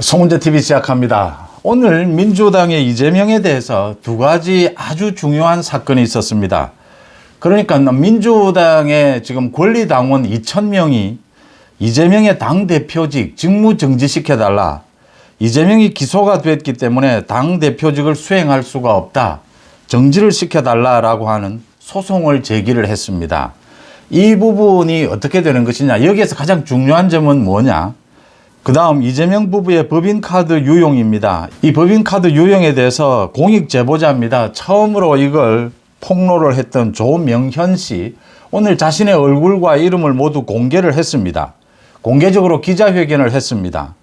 송은재 TV 시작합니다. 오늘 민주당의 이재명에 대해서 두 가지 아주 중요한 사건이 있었습니다. 그러니까 민주당의 지금 권리당원 2,000명이 이재명의 당대표직 직무 정지시켜달라. 이재명이 기소가 됐기 때문에 당대표직을 수행할 수가 없다. 정지를 시켜달라라고 하는 소송을 제기를 했습니다. 이 부분이 어떻게 되는 것이냐. 여기에서 가장 중요한 점은 뭐냐. 그 다음 이재명 부부의 법인카드 유용입니다. 이 법인카드 유용에 대해서 공익제보자입니다. 처음으로 이걸 폭로를 했던 조명현 씨. 오늘 자신의 얼굴과 이름을 모두 공개를 했습니다. 공개적으로 기자회견을 했습니다.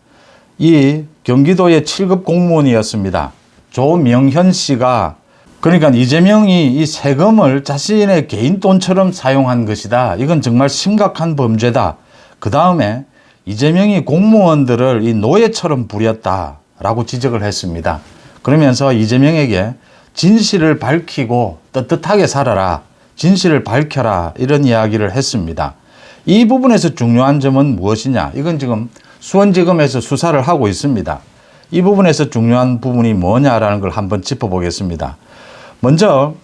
이 경기도의 7급 공무원이었습니다. 조명현 씨가 그러니까 이재명이 이 세금을 자신의 개인 돈처럼 사용한 것이다. 이건 정말 심각한 범죄다. 그 다음에 이재명이 공무원들을 이 노예처럼 부렸다라고 지적을 했습니다. 그러면서 이재명에게 진실을 밝히고 떳떳하게 살아라. 진실을 밝혀라. 이런 이야기를 했습니다. 이 부분에서 중요한 점은 무엇이냐? 이건 지금 수원지검에서 수사를 하고 있습니다. 이 부분에서 중요한 부분이 뭐냐라는 걸 한번 짚어보겠습니다. 먼저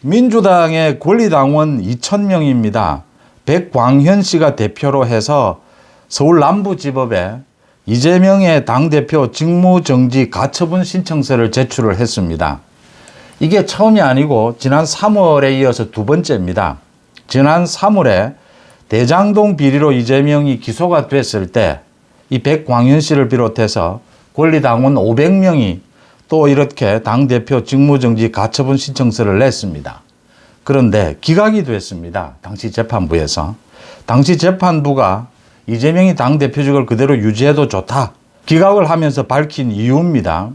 민주당의 권리당원 2,000명입니다. 백광현 씨가 대표로 해서 서울 남부지법에 이재명의 당대표 직무정지 가처분 신청서를 제출을 했습니다. 이게 처음이 아니고 지난 3월에 이어서 두 번째입니다. 지난 3월에 대장동 비리로 이재명이 기소가 됐을 때 이 백광현 씨를 비롯해서 권리당원 500명이 또 이렇게 당대표 직무정지 가처분 신청서를 냈습니다. 그런데 기각이 됐습니다. 당시 재판부에서. 당시 재판부가 이재명이 당대표직을 그대로 유지해도 좋다. 기각을 하면서 밝힌 이유입니다.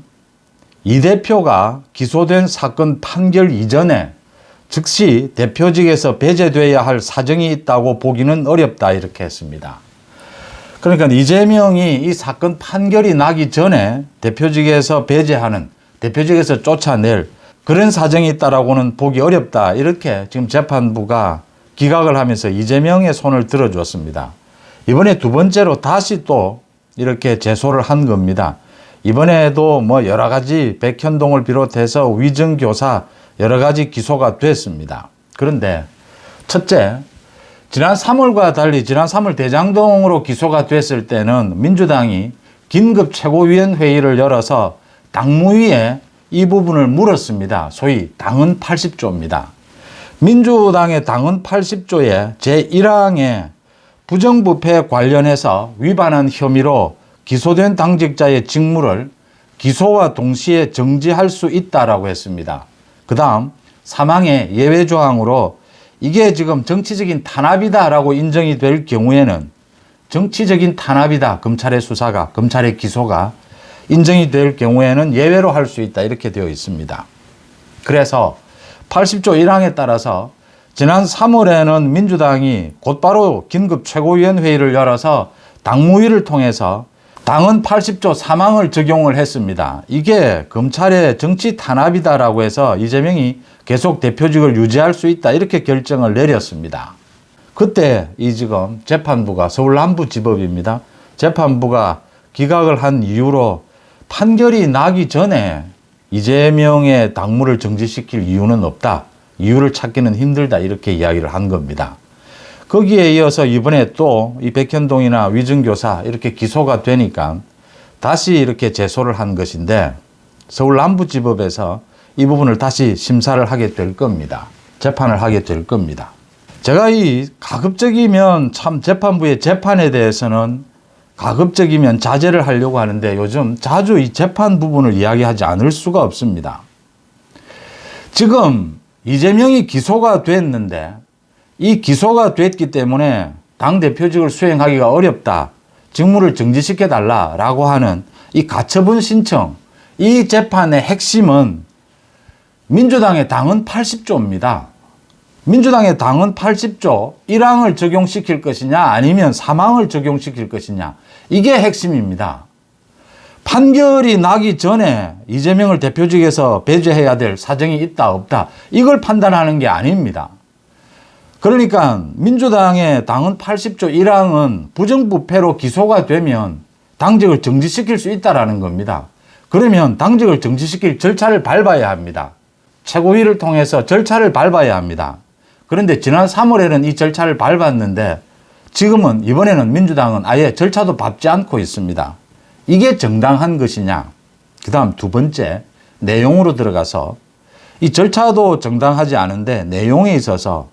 이 대표가 기소된 사건 판결 이전에 즉시 대표직에서 배제돼야 할 사정이 있다고 보기는 어렵다 이렇게 했습니다. 그러니까 이재명이 이 사건 판결이 나기 전에 대표직에서 배제하는 대표직에서 쫓아낼 그런 사정이 있다라고는 보기 어렵다 이렇게 지금 재판부가 기각을 하면서 이재명의 손을 들어주었습니다. 이번에 두 번째로 다시 또 이렇게 제소를 한 겁니다. 이번에도 뭐 여러 가지 백현동을 비롯해서 위증교사 여러 가지 기소가 됐습니다. 그런데 첫째, 지난 3월과 달리 지난 3월 대장동으로 기소가 됐을 때는 민주당이 긴급 최고위원 회의를 열어서 당무위에 이 부분을 물었습니다. 소위 당헌 80조입니다. 민주당의 당헌 80조의 제1항에 부정부패 관련해서 위반한 혐의로 기소된 당직자의 직무를 기소와 동시에 정지할 수 있다라고 했습니다. 그 다음 사망의 예외 조항으로 이게 지금 정치적인 탄압이다라고 인정이 될 경우에는 정치적인 탄압이다. 검찰의 수사가, 검찰의 기소가 인정이 될 경우에는 예외로 할 수 있다. 이렇게 되어 있습니다. 그래서 80조 1항에 따라서 지난 3월에는 민주당이 곧바로 긴급 최고위원 회의를 열어서 당무위를 통해서 당은 80조 사망을 적용을 했습니다. 이게 검찰의 정치 탄압이다라고 해서 이재명이 계속 대표직을 유지할 수 있다 이렇게 결정을 내렸습니다. 그때 이 지금 재판부가 서울 남부지법입니다. 재판부가 기각을 한 이유로 판결이 나기 전에 이재명의 당무를 정지시킬 이유는 없다. 이유를 찾기는 힘들다. 이렇게 이야기를 한 겁니다. 거기에 이어서 이번에 또 이 백현동이나 위증교사 이렇게 기소가 되니까 다시 이렇게 제소를 한 것인데 서울 남부지법에서 이 부분을 다시 심사를 하게 될 겁니다. 재판을 하게 될 겁니다. 제가 이 가급적이면 참 재판부의 재판에 대해서는 가급적이면 자제를 하려고 하는데 요즘 자주 이 재판 부분을 이야기하지 않을 수가 없습니다. 지금 이재명이 기소가 됐는데 이 기소가 됐기 때문에 당대표직을 수행하기가 어렵다. 직무를 정지시켜 달라라고 하는 이 가처분 신청, 이 재판의 핵심은 민주당의 당은 80조입니다. 민주당의 당은 80조 1항을 적용시킬 것이냐 아니면 3항을 적용시킬 것이냐 이게 핵심입니다. 판결이 나기 전에 이재명을 대표직에서 배제해야 될 사정이 있다 없다 이걸 판단하는 게 아닙니다. 그러니까 민주당의 당은 80조 1항은 부정부패로 기소가 되면 당직을 정지시킬 수 있다라는 겁니다. 그러면 당직을 정지시킬 절차를 밟아야 합니다. 최고위를 통해서 절차를 밟아야 합니다. 그런데 지난 3월에는 이 절차를 밟았는데 지금은 이번에는 민주당은 아예 절차도 밟지 않고 있습니다. 이게 정당한 것이냐? 그 다음 두 번째, 내용으로 들어가서 이 절차도 정당하지 않은데 내용에 있어서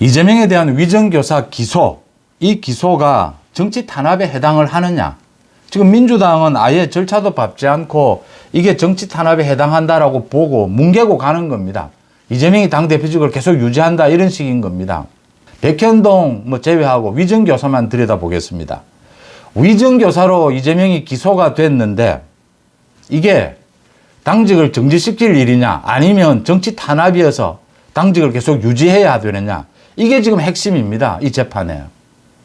이재명에 대한 위정교사 기소, 이 기소가 정치 탄압에 해당을 하느냐? 지금 민주당은 아예 절차도 밟지 않고 이게 정치 탄압에 해당한다라고 보고 뭉개고 가는 겁니다. 이재명이 당대표직을 계속 유지한다 이런 식인 겁니다. 백현동 뭐 제외하고 위정교사만 들여다보겠습니다. 위정교사로 이재명이 기소가 됐는데 이게 당직을 정지시킬 일이냐 아니면 정치 탄압이어서 당직을 계속 유지해야 되느냐 이게 지금 핵심입니다. 이 재판에.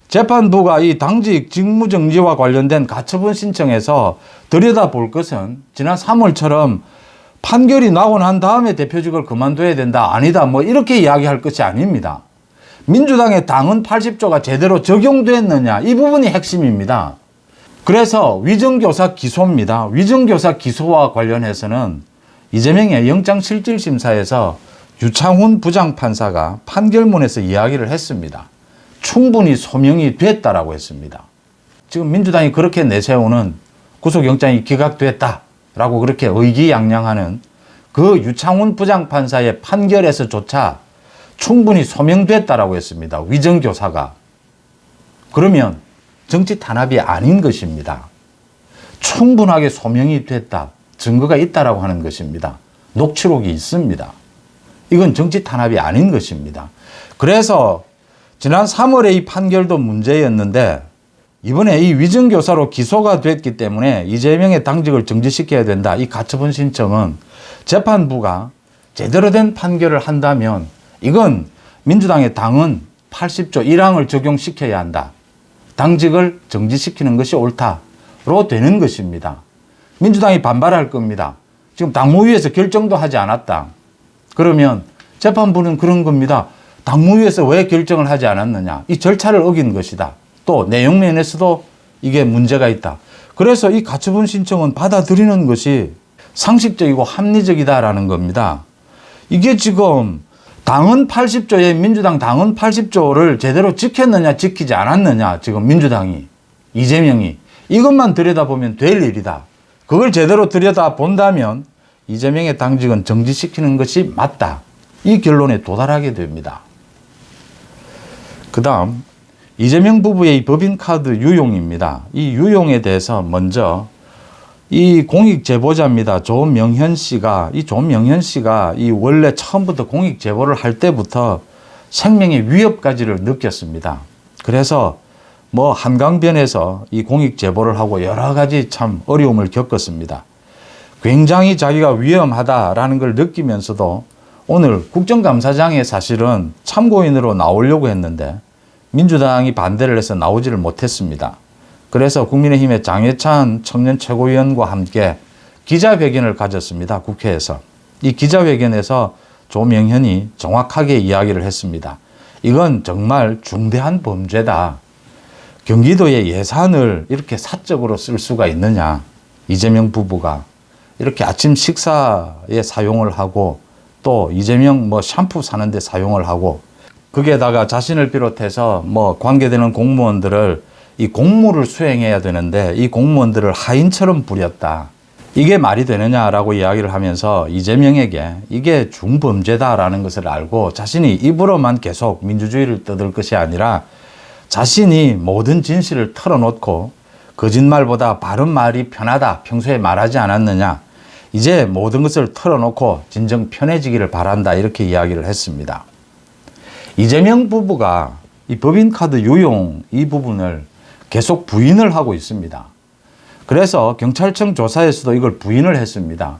재판부가 이 당직 직무정지와 관련된 가처분 신청에서 들여다볼 것은 지난 3월처럼 판결이 나고 난 다음에 대표직을 그만둬야 된다. 아니다. 뭐 이렇게 이야기할 것이 아닙니다. 민주당의 당헌 80조가 제대로 적용됐느냐. 이 부분이 핵심입니다. 그래서 위정교사 기소입니다. 위정교사 기소와 관련해서는 이재명의 영장실질심사에서 유창훈 부장판사가 판결문에서 이야기를 했습니다. 충분히 소명이 됐다라고 했습니다. 지금 민주당이 그렇게 내세우는 구속영장이 기각됐다라고 그렇게 의기양양하는 그 유창훈 부장판사의 판결에서조차 충분히 소명됐다라고 했습니다. 위정교사가. 그러면 정치 탄압이 아닌 것입니다. 충분하게 소명이 됐다. 증거가 있다라고 하는 것입니다. 녹취록이 있습니다. 이건 정치 탄압이 아닌 것입니다. 그래서 지난 3월에 이 판결도 문제였는데 이번에 이 위정교사로 기소가 됐기 때문에 이재명의 당직을 정지시켜야 된다. 이 가처분 신청은 재판부가 제대로 된 판결을 한다면 이건 민주당의 당은 80조 1항을 적용시켜야 한다. 당직을 정지시키는 것이 옳다로 되는 것입니다. 민주당이 반발할 겁니다. 지금 당무위에서 결정도 하지 않았다. 그러면 재판부는 그런 겁니다. 당무위에서 왜 결정을 하지 않았느냐. 이 절차를 어긴 것이다. 또 내용 면에서도 이게 문제가 있다. 그래서 이 가처분 신청은 받아들이는 것이 상식적이고 합리적이다라는 겁니다. 이게 지금 당헌 80조에 민주당 당헌 80조를 제대로 지켰느냐 지키지 않았느냐 지금 민주당이 이재명이 이것만 들여다보면 될 일이다. 그걸 제대로 들여다본다면 이재명의 당직은 정지시키는 것이 맞다. 이 결론에 도달하게 됩니다. 그 다음 이재명 부부의 법인카드 유용입니다. 이 유용에 대해서 먼저 이 공익 제보자입니다. 조명현 씨가 이 조명현 씨가 이 원래 처음부터 공익 제보를 할 때부터 생명의 위협까지를 느꼈습니다. 그래서 뭐 한강변에서 이 공익 제보를 하고 여러 가지 참 어려움을 겪었습니다. 굉장히 자기가 위험하다라는 걸 느끼면서도 오늘 국정감사장에 사실은 참고인으로 나오려고 했는데 민주당이 반대를 해서 나오지를 못했습니다. 그래서 국민의힘의 장해찬 청년 최고위원과 함께 기자회견을 가졌습니다. 국회에서. 이 기자회견에서 조명현이 정확하게 이야기를 했습니다. 이건 정말 중대한 범죄다. 경기도의 예산을 이렇게 사적으로 쓸 수가 있느냐. 이재명 부부가 이렇게 아침 식사에 사용을 하고 또 이재명 뭐 샴푸 사는데 사용을 하고 거기에다가 자신을 비롯해서 뭐 관계되는 공무원들을 이 공무를 수행해야 되는데 이 공무원들을 하인처럼 부렸다. 이게 말이 되느냐라고 이야기를 하면서 이재명에게 이게 중범죄다라는 것을 알고 자신이 입으로만 계속 민주주의를 떠들 것이 아니라 자신이 모든 진실을 털어놓고 거짓말보다 바른 말이 편하다. 평소에 말하지 않았느냐. 이제 모든 것을 털어놓고 진정 편해지기를 바란다. 이렇게 이야기를 했습니다. 이재명 부부가 이 법인카드 유용 이 부분을 계속 부인을 하고 있습니다. 그래서 경찰청 조사에서도 이걸 부인을 했습니다.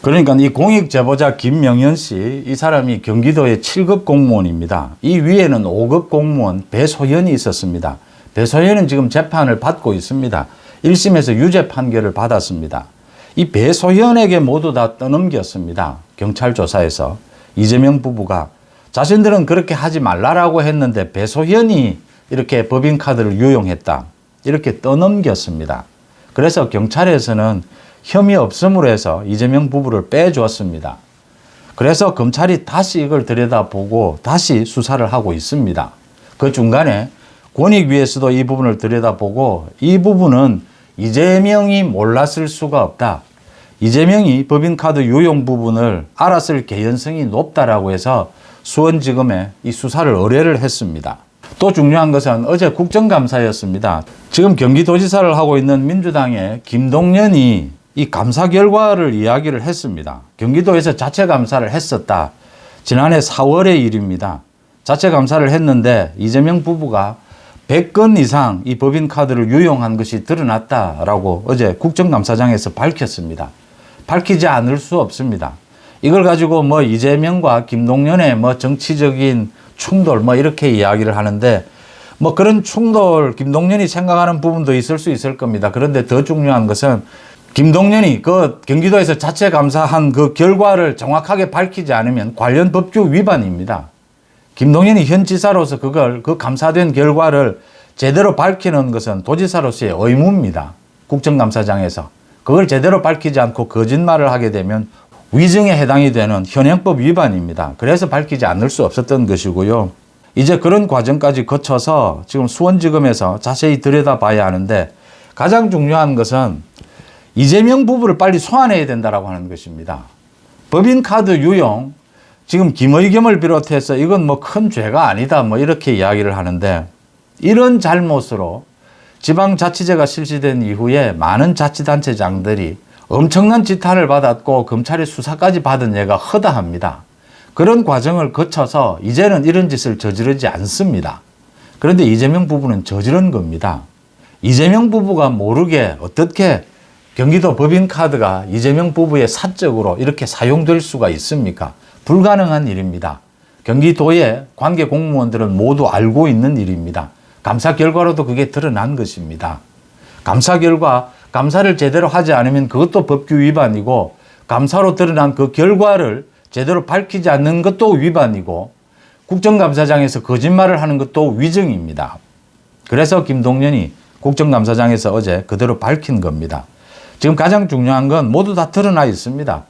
그러니까 이 공익 제보자 김명현 씨, 이 사람이 경기도의 7급 공무원입니다. 이 위에는 5급 공무원 배소연이 있었습니다. 배소연은 지금 재판을 받고 있습니다. 1심에서 유죄 판결을 받았습니다. 이 배소연에게 모두 다 떠넘겼습니다. 경찰 조사에서 이재명 부부가 자신들은 그렇게 하지 말라라고 했는데 배소연이 이렇게 법인카드를 유용했다. 이렇게 떠넘겼습니다. 그래서 경찰에서는 혐의 없음으로 해서 이재명 부부를 빼주었습니다. 그래서 검찰이 다시 이걸 들여다보고 다시 수사를 하고 있습니다. 그 중간에 권익위에서도 이 부분을 들여다보고 이 부분은 이재명이 몰랐을 수가 없다. 이재명이 법인카드 유용 부분을 알았을 개연성이 높다라고 해서 수원지검에 이 수사를 의뢰를 했습니다. 또 중요한 것은 어제 국정감사였습니다. 지금 경기도지사를 하고 있는 민주당의 김동연이 이 감사 결과를 이야기를 했습니다. 경기도에서 자체 감사를 했었다. 지난해 4월의 일입니다. 자체 감사를 했는데 이재명 부부가 100건 이상 이 법인카드를 유용한 것이 드러났다라고 어제 국정감사장에서 밝혔습니다. 밝히지 않을 수 없습니다. 이걸 가지고 뭐 이재명과 김동연의 뭐 정치적인 충돌 뭐 이렇게 이야기를 하는데 뭐 그런 충돌 김동연이 생각하는 부분도 있을 수 있을 겁니다. 그런데 더 중요한 것은 김동연이 그 경기도에서 자체 감사한 그 결과를 정확하게 밝히지 않으면 관련 법규 위반입니다. 김동연이 현 지사로서 그걸 그 감사된 결과를 제대로 밝히는 것은 도지사로서의 의무입니다. 국정감사장에서 그걸 제대로 밝히지 않고 거짓말을 하게 되면 위증에 해당이 되는 현행법 위반입니다. 그래서 밝히지 않을 수 없었던 것이고요. 이제 그런 과정까지 거쳐서 지금 수원지검에서 자세히 들여다봐야 하는데 가장 중요한 것은 이재명 부부를 빨리 소환해야 된다라고 하는 것입니다. 법인카드 유용 지금 김의겸을 비롯해서 이건 뭐 큰 죄가 아니다 뭐 이렇게 이야기를 하는데 이런 잘못으로 지방자치제가 실시된 이후에 많은 자치단체장들이 엄청난 지탄을 받았고 검찰의 수사까지 받은 예가 허다합니다. 그런 과정을 거쳐서 이제는 이런 짓을 저지르지 않습니다. 그런데 이재명 부부는 저지른 겁니다. 이재명 부부가 모르게 어떻게 경기도 법인카드가 이재명 부부의 사적으로 이렇게 사용될 수가 있습니까? 불가능한 일입니다. 경기도의 관계 공무원들은 모두 알고 있는 일입니다. 감사 결과로도 그게 드러난 것입니다. 감사 결과, 감사를 제대로 하지 않으면 그것도 법규 위반이고, 감사로 드러난 그 결과를 제대로 밝히지 않는 것도 위반이고, 국정감사장에서 거짓말을 하는 것도 위증입니다. 그래서 김동연이 국정감사장에서 어제 그대로 밝힌 겁니다. 지금 가장 중요한 건 모두 다 드러나 있습니다.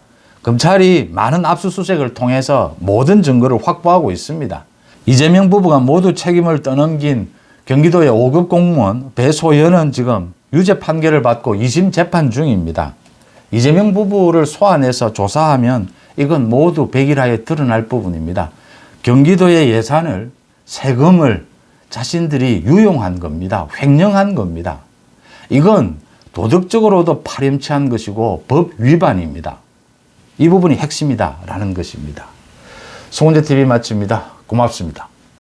검찰이 많은 압수수색을 통해서 모든 증거를 확보하고 있습니다. 이재명 부부가 모두 책임을 떠넘긴 경기도의 5급 공무원 배소연은 지금 유죄 판결을 받고 2심 재판 중입니다. 이재명 부부를 소환해서 조사하면 이건 모두 백일하에 드러날 부분입니다. 경기도의 예산을 세금을 자신들이 유용한 겁니다. 횡령한 겁니다. 이건 도덕적으로도 파렴치한 것이고 법 위반입니다. 이 부분이 핵심이다라는 것입니다. 송은재 TV 마칩니다. 고맙습니다.